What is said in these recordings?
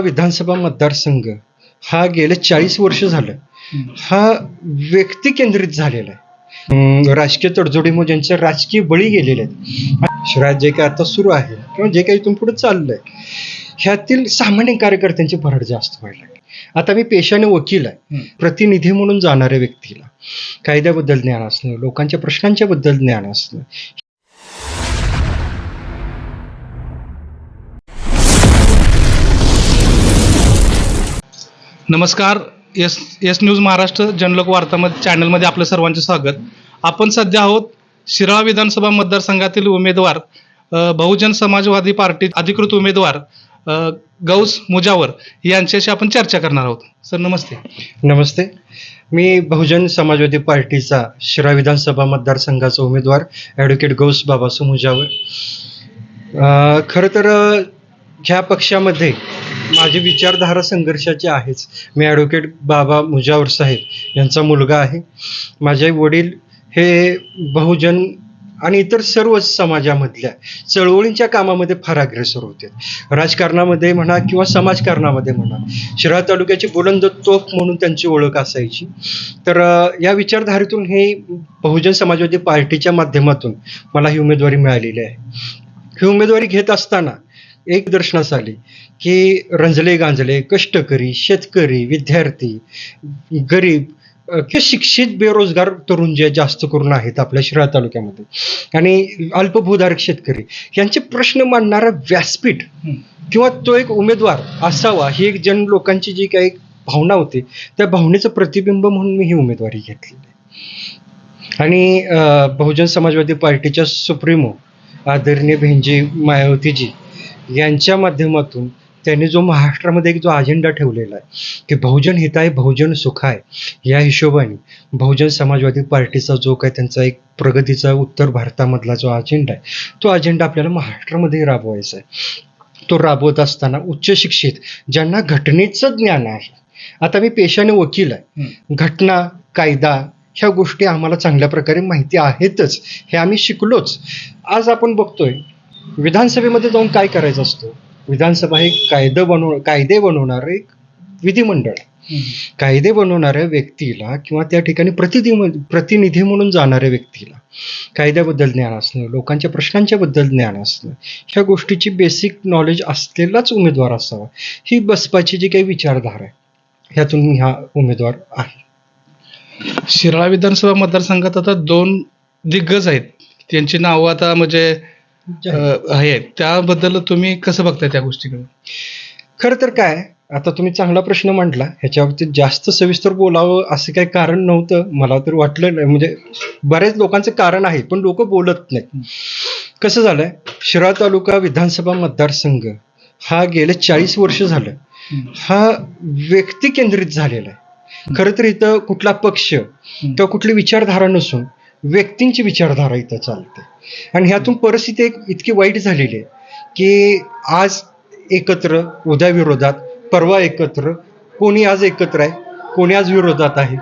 विधानसभा मतदारसंघ हा गेले चाळीस वर्ष झालं. हा व्यक्ती केंद्रित झालेला आहे. राजकीय तडजोडीमुळे ज्यांचे राजकीय बळी गेलेले आहेत. शिवाय जे काही आता सुरू आहे किंवा जे काही इथून पुढे चाललंय. ह्यातील सामान्य कार्यकर्त्यांची भरड जास्त व्हायला लागली. आता मी पेशाने वकील आहे. प्रतिनिधी म्हणून जाणाऱ्या व्यक्तीला. कायद्याबद्दल ज्ञान असणं लोकांच्या प्रश्नांच्या बद्दल ज्ञान असणं नमस्कार. S S news Maharashtra Janlok वार्तामध्ये चॅनलमध्ये आपलं सर्वांचे स्वागत. आपण सध्या आहोत शिराळा विधानसभा मतदारसंघातील उमेदवार बहुजन समाजवादी पार्टी अधिकृत उमेदवार गौस मुजावर यांच्याशी आपण चर्चा करणार आहोत. सर नमस्ते. नमस्ते. मी बहुजन समाजवादी पार्टीचा शिरा विधानसभा मतदारसंघाचा उमेदवार ॲडव्होकेट गौस बाबासू मुजावर. खरं तर ह्या पक्षामध्ये माझी विचारधारा संघर्षाची आहेच. मी ॲडव्होकेट बाबा मुजावर साहेब यांचा मुलगा आहे. माझे वडील हे बहुजन आणि इतर सर्व समाजामधल्या चळवळींच्या कामामध्ये फार अग्रेसर होते. राजकारणामध्ये म्हणा किंवा समाजकारणामध्ये म्हणा शिराळ तालुक्याची बुलंद तोफ म्हणून त्यांची ओळख असायची. तर या विचारधारेतून हे बहुजन समाजवादी पार्टीच्या माध्यमातून मला ही उमेदवारी मिळालेली आहे. ही उमेदवारी घेत असताना एक दर्शनास आली की रंजले गांजले कष्टकरी शेतकरी विद्यार्थी गरीब किंवा शिक्षित बेरोजगार तरुण जे जास्त करून आहेत आपल्या शिराळा तालुक्यामध्ये आणि अल्पभूधारक शेतकरी यांचे प्रश्न मांडणारा व्यासपीठ किंवा तो एक उमेदवार असावा ही एक जन लोकांची जी काही भावना होती त्या भावनेचं प्रतिबिंब म्हणून मी ही उमेदवारी घेतलेली आहे. आणि बहुजन समाजवादी पार्टीच्या सुप्रीमो आदरणीय भेंजी मायावतीजी यांच्या माध्यमातून त्यांनी जो महाराष्ट्रामध्ये एक जो अजेंडा ठेवलेला आहे की बहुजन हिताय बहुजन सुखाय या हिशोबाने बहुजन समाजवादी पार्टीचा जो काय त्यांचा एक प्रगतीचा उत्तर भारतामधला जो अजेंडा आहे तो अजेंडा आपल्याला महाराष्ट्रामध्ये राबवायचा आहे. तो राबवत असताना उच्च शिक्षित ज्यांना घटनेचं ज्ञान आहे आता मी पेशाने वकील आहे घटना कायदा ह्या गोष्टी आम्हाला चांगल्या प्रकारे माहिती आहेतच हे आम्ही शिकलोच. आज आपण बघतोय विधानसभेमध्ये जाऊन काय करायचं असतं? विधानसभा हे कायदे बनव कायदे बनवणारं एक विधिमंडळ. आहे. कायदे बनवणाऱ्या व्यक्तीला किंवा त्या ठिकाणी प्रतिनिधी प्रतिनिधी म्हणून जाणाऱ्या व्यक्तीला कायद्याबद्दल ज्ञान असणं लोकांच्या प्रश्नांच्या बद्दल ज्ञान असणं ह्या गोष्टीची बेसिक नॉलेज असलेलाच उमेदवार असावा. ही बसपाची जी काही विचारधारा आहे ह्यातून मी हा उमेदवार आहे. शिराळा विधानसभा मतदारसंघात आता दोन दिग्गज आहेत. त्यांची नावं आता म्हणजे अ, आहेत त्याबद्दल तुम्ही कसं बघताय त्या गोष्टीकडे खरं तर काय आता तुम्ही चांगला प्रश्न मांडला ह्याच्यावरती जास्त सविस्तर बोलावं असं काही कारण नव्हतं. मला तर वाटलं नाही म्हणजे बऱ्याच लोकांचं कारण आहे पण लोक बोलत नाहीत. कसं झालंय शिराळा तालुका विधानसभा मतदारसंघ हा गेले चाळीस वर्ष झालं. हा. व्यक्ती केंद्रित झालेला आहे. खरं तर इथं कुठला पक्ष किंवा कुठली विचारधारा नसून व्यक्तींची विचारधारा इथं चालते. आणि ह्यातून परिस्थिती एक इतकी वाईट झालेली आहे की आज एकत्र उद्या विरोधात परवा एकत्र कोणी आज एकत्र आहे कोणी आज विरोधात आहे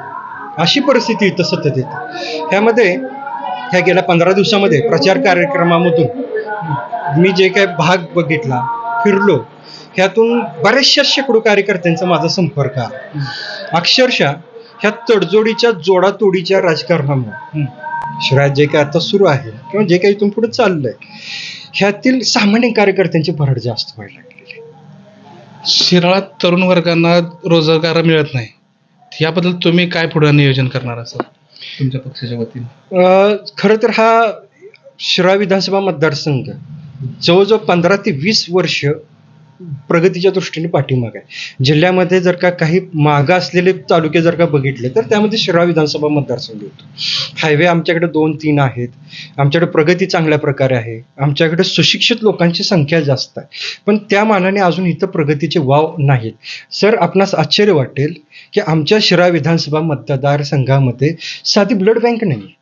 अशी परिस्थिती इथं सतत येते. ह्यामध्ये ह्या गेल्या पंधरा दिवसामध्ये प्रचार कार्यक्रमामधून मी जे काय भाग बघितला फिरलो ह्यातून बऱ्याचशा शेकडो कार्यकर्त्यांचा माझा संपर्क आला. अक्षरशः ह्या तडजोडीच्या जोडातोडीच्या राजकारणामुळे. शिवाय जे काही आता सुरू आहे. किंवा जे काही इथून पुढे चाललंय ह्यातील सामान्य कार्यकर्त्यांची भरड जास्त व्हायला लागलेली आहे. शिराळात तरुण वर्गांना रोजगार मिळत नाही. याबद्दल तुम्ही काय पुढे नियोजन करणार असाल तुमच्या पक्षाच्या वतीने? अं, खरं तर हा शिरा विधानसभा मतदारसंघ जवळजवळ पंधरा ते वीस वर्ष प्रगतीच्या दृष्टीने पाठीमाग आहे. जिल्ह्यामध्ये जर का काही मागं असलेले तालुके जर का बघितले तर त्यामध्ये शिरा विधानसभा मतदारसंघ येतो. हायवे आमच्याकडे दोन तीन आहेत. आमच्याकडे प्रगती चांगल्या प्रकारे आहे. आमच्याकडे सुशिक्षित लोकांची संख्या जास्त आहे. पण त्या मानाने अजून इथं प्रगतीचे वाव नाहीत. सर आपणास आश्चर्य वाटेल की आमच्या शिरा विधानसभा मतदारसंघामध्ये साधी ब्लड बँक नाही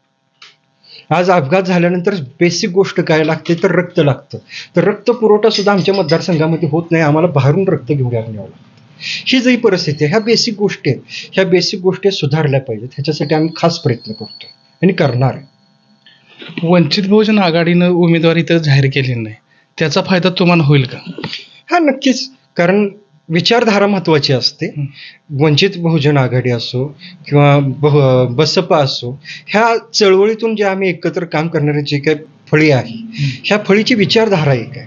आज अपघात झाल्यानंतर बेसिक गोष्ट काय लागते तर रक्त लागतं. तर रक्त पुरवठा सुद्धा आमच्या मतदारसंघामध्ये होत नाही. आम्हाला बाहेरून रक्त घेऊन यावं लागतं. ही जी परिस्थिती आहे ह्या बेसिक गोष्टी आहेत. ह्या बेसिक गोष्टी सुधारल्या पाहिजेत. ह्याच्यासाठी आम्ही खास प्रयत्न करतोय आणि करणार आहे. वंचित बहुजन आघाडीनं उमेदवारी इथं जाहीर केली नाही. त्याचा फायदा तुम्हाला होईल का? हा नक्कीच. कारण विचारधारा महत्त्वाची असते. वंचित बहुजन आघाडी असो किंवा बहु बसपा असो ह्या चळवळीतून जे आम्ही एकत्र काम करणारी जी काही फळी आहे ह्या फळीची विचारधारा एक आहे.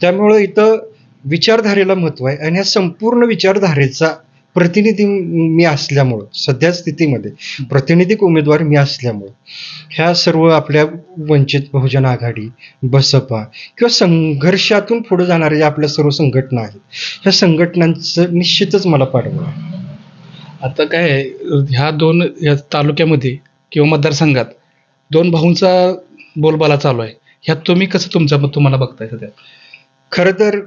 त्यामुळं इथं विचारधारेला महत्त्व आहे आणि ह्या संपूर्ण विचारधारेचा प्रतिनिधी मी असल्यामुळं सध्या स्थितीमध्ये प्रतिनिधिक उमेदवार मी असल्यामुळं ह्या सर्व आपल्या वंचित बहुजन आघाडी बसपा किंवा संघर्षातून पुढे जाणाऱ्या ज्या आपल्या सर्व संघटना आहेत ह्या संघटनांचं निश्चितच मला पाठबळ आहे. आता काय आहे, ह्या दोन या तालुक्यामध्ये किंवा मतदारसंघात दोन भाऊंचा बोलबाला चालू आहे. ह्यात तुम्ही कसं तुमच्या तुम्हाला बघताय सध्या? खरं तर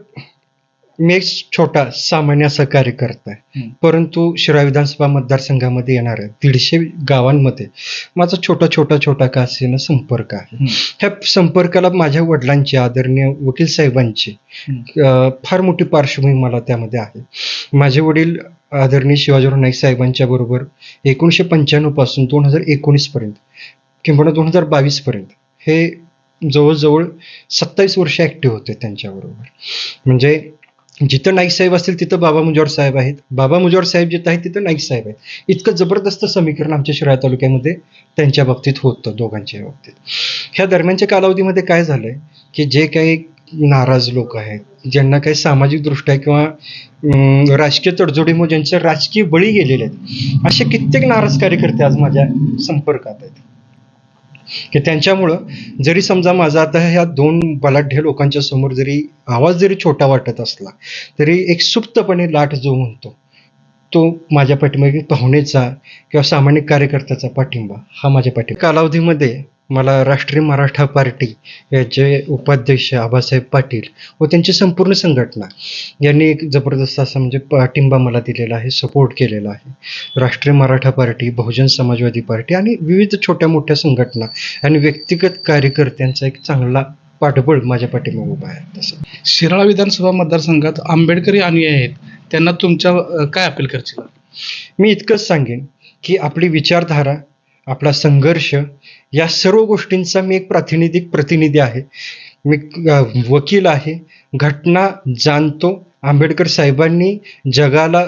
मी एक छोटा सामान्य असा कार्यकर्ता आहे. परंतु शिरा विधानसभा मतदारसंघामध्ये येणाऱ्या दीडशे गावांमध्ये माझा छोटा छोटा छोटा का असेना संपर्क आहे. ह्या संपर्काला माझ्या वडिलांची आदरणीय वकील साहेबांची फार मोठी पार्श्वभूमी मला त्यामध्ये आहे. माझे वडील आदरणीय शिवाजीराव नाईक साहेबांच्या बरोबर एकोणीसशे पंच्याण्णवपासून दोन हजार एकोणीस पर्यंत किंवा दोन हजार बावीस पर्यंत हे जवळजवळ सत्तावीस वर्ष ॲक्टिव्ह होते त्यांच्याबरोबर. म्हणजे जिथं नाईक साहेब असतील तिथं बाबा मुजोर साहेब आहेत. बाबा मुजोर साहेब जिथं आहेत तिथं नाईक साहेब आहेत. इतकं जबरदस्त समीकरण आमच्या शिराळा तालुक्यामध्ये त्यांच्या बाबतीत होतं दोघांच्या बाबतीत. ह्या दरम्यानच्या कालावधीमध्ये काय झालंय की जे काही नाराज लोक आहेत ज्यांना काही सामाजिकदृष्ट्या किंवा राजकीय तडजोडीमुळे ज्यांचे राजकीय बळी गेलेले आहेत असे कित्येक नाराज कार्यकर्ते आज माझ्या संपर्कात आहेत. की त्यांच्यामुळं जरी समजा माझा आता ह्या दोन बलाढ्य लोकांच्या समोर जरी आवाज जरी छोटा वाटत असला तरी एक सुप्तपणे लाट जो म्हणतो तो माझ्या पाठीमागे पाहुणेचा किंवा सामान्य कार्यकर्त्याचा पाठिंबा हा माझ्या पाठी कालावधीमध्ये मला राष्ट्रीय मराठा पार्टी याचे उपाध्यक्ष आबासाहेब पाटील व त्यांची संपूर्ण संघटना यांनी एक जबरदस्त असा म्हणजे पाठिंबा मला दिलेला आहे सपोर्ट केलेला आहे. राष्ट्रीय मराठा पार्टी बहुजन समाजवादी पार्टी आणि विविध छोट्या मोठ्या संघटना आणि व्यक्तिगत कार्यकर्त्यांचा एक चांगला पाठबळ माझ्या पाठीमागे उभा आहे. तसं. शिराळा विधानसभा मतदारसंघात आंबेडकरी अनुयायी आहेत. त्यांना तुमच्या काय अपील करशील? मी इतकंच सांगेन की आपली विचारधारा आपला संघर्ष या सर्व गोष्टींचा मी एक प्रातिनिधिक प्रतिनिधी आहे. मी वकील आहे. घटना जाणतो. आंबेडकर साहेबांनी जगाला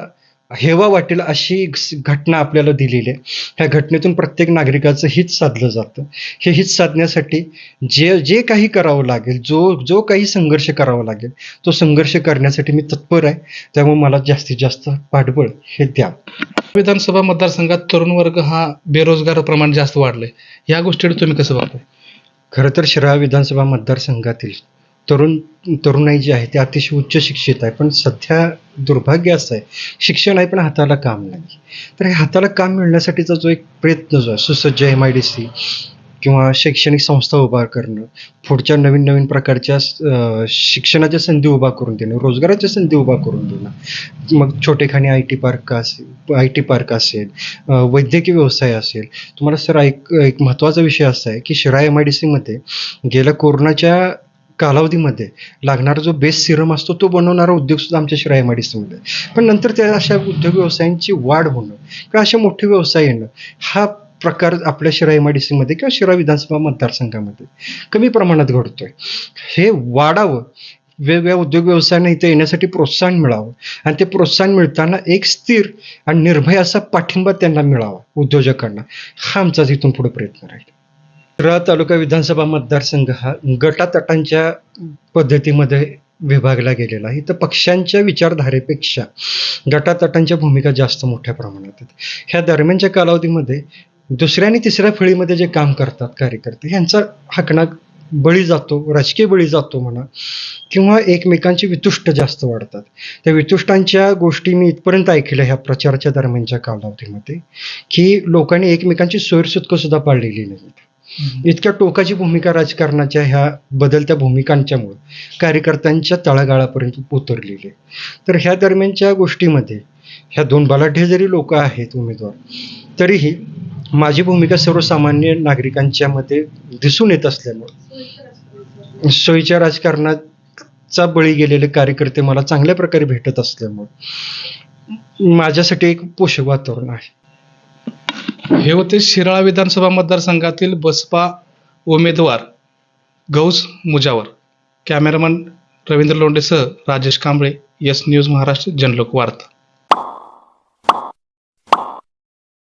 हेवा वाटेल अशी घटना आपल्याला दिलेली आहे. ह्या घटनेतून प्रत्येक नागरिकाचं हित साधलं जातं. हे हित साधण्यासाठी जे जे काही करावं लागेल जो जो काही संघर्ष करावा लागेल तो संघर्ष करण्यासाठी मी तत्पर आहे. त्यामुळे मला जास्तीत जास्त पाठबळ हे द्या. विधानसभा मतदारसंघात तरुण वर्ग हा बेरोजगार प्रमाण जास्त वाढलंय. या गोष्टीकडे तुम्ही कसं बघताय खरं तर शिराळा विधानसभा मतदारसंघातील तरुण तरुणाई जी आहे ते अतिशय उच्च शिक्षित आहे पण सध्या दुर्भाग्य असं आहे शिक्षण आहे पण हाताला काम नाही. तर हे हाताला काम मिळण्यासाठीचा जो एक प्रयत्न जो आहे सुसज्ज एम आय डी सी किंवा शैक्षणिक संस्था उभा करणं पुढच्या नवीन नवीन प्रकारच्या शिक्षणाच्या संधी उभा करून देणं रोजगाराच्या संधी उभा करून देणं. मग छोटेखानी आय टी पार्क असेल आय टी पार्क असेल वैद्यकीय व्यवसाय असेल. तुम्हाला सर एक एक महत्त्वाचा विषय असा आहे की शिराळा एम आय डी सीमध्ये गेल्या कोरोनाच्या कालावधीमध्ये लागणारा जो बेस सिरम असतो तो बनवणारा उद्योग सुद्धा आमच्या शिराय एम आय डी सीमध्ये पण नंतर त्या अशा उद्योग व्यवसायांची वाढ होणं किंवा असे मोठे व्यवसाय येणं हा प्रकार आपल्या शिरा एम आय डी सीमध्ये किंवा शिरा विधानसभा मतदारसंघामध्ये कमी प्रमाणात घडतोय. हे वाढावं. वेगवेगळ्या उद्योग व्यवसायांना इथे येण्यासाठी प्रोत्साहन मिळावं. आणि ते प्रोत्साहन मिळताना एक स्थिर आणि निर्भय असा पाठिंबा त्यांना मिळावा उद्योजकांना. हा आमचा इथून पुढे प्रयत्न राहील. शिराळा तालुका विधानसभा मतदारसंघ हा गटातटांच्या पद्धतीमध्ये विभागला गेलेला आहे. इथं पक्षांच्या विचारधारेपेक्षा गटातटांच्या भूमिका जास्त मोठ्या प्रमाणात आहेत. ह्या दरम्यानच्या कालावधीमध्ये दुसऱ्या आणि तिसऱ्या फळीमध्ये जे काम करतात कार्यकर्ते यांचा हाकणा बळी जातो राजकीय बळी जातो म्हणा किंवा एकमेकांची वितुष्ट जास्त वाढतात. त्या वितुष्टांच्या गोष्टी मी इथपर्यंत ऐकल्या ह्या प्रचाराच्या दरम्यानच्या कालावधीमध्ये की लोकांनी एकमेकांची सोयरसुतकं सुद्धा पाळलेली नाहीत. इतक्या टोकाची भूमिका राजकारणाच्या ह्या बदलत्या भूमिकांच्यामुळं कार्यकर्त्यांच्या तळागाळापर्यंत उतरलेली. तर ह्या दरम्यानच्या गोष्टीमध्ये ह्या दोन बलाढ्य जरी लोक आहेत उमेदवार तरीही माझी भूमिका सर्वसामान्य नागरिकांच्या मध्ये दिसून येत असल्यामुळं. सोयीच्या राजकारणाचा बळी गेलेले कार्यकर्ते मला चांगल्या प्रकारे भेटत असल्यामुळं. माझ्यासाठी एक पोषक वातावरण आहे. हे होते शिराळा विधानसभा मतदारसंघातील बसपा उमेदवार गौस मुजावर. कॅमेरामन रवींद्र लोंडेसह राजेश कांबळे यस न्यूज महाराष्ट्र जनलोक वार्ता.